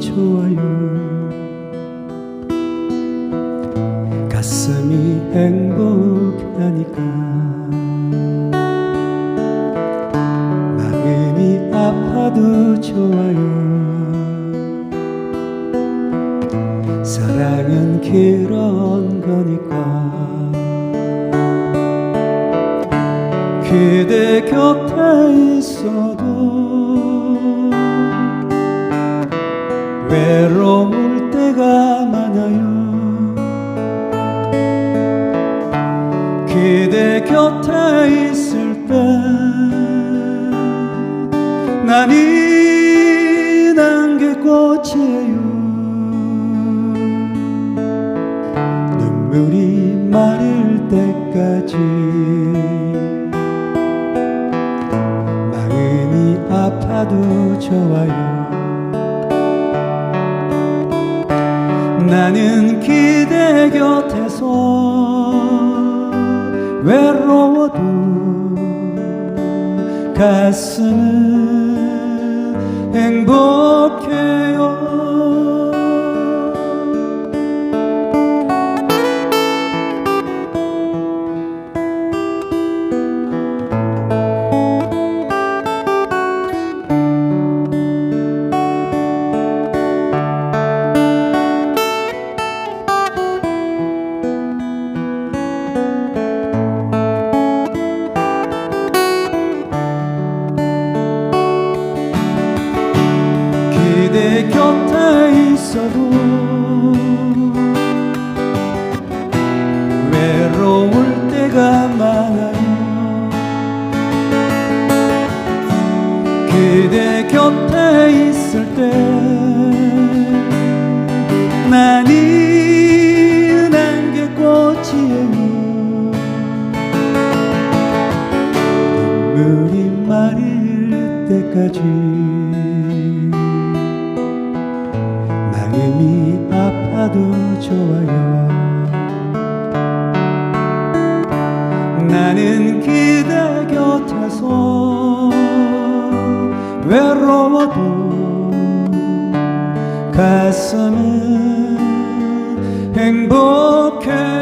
좋아요. 가슴이 행복하니까. 마음이 아파도 좋아요. 사랑은 그런 거니까. 그대 곁에 있어도 외로울 때가 많아요. 그대 곁에 있을 때 나는 안개꽃이에요. 눈물이 마를 때까지 마음이 아파도 좋아요 나는 그대 곁에서 외로워도 가슴은 행복해 그대 곁에 있어도 외로울 때가 많아요. 그대 곁에 있을 때 나는 안개꽃이에요. 눈물이 마를 때까지 아파도 좋아요. 나는 그대 곁에서 외로워도 가슴은 행복해요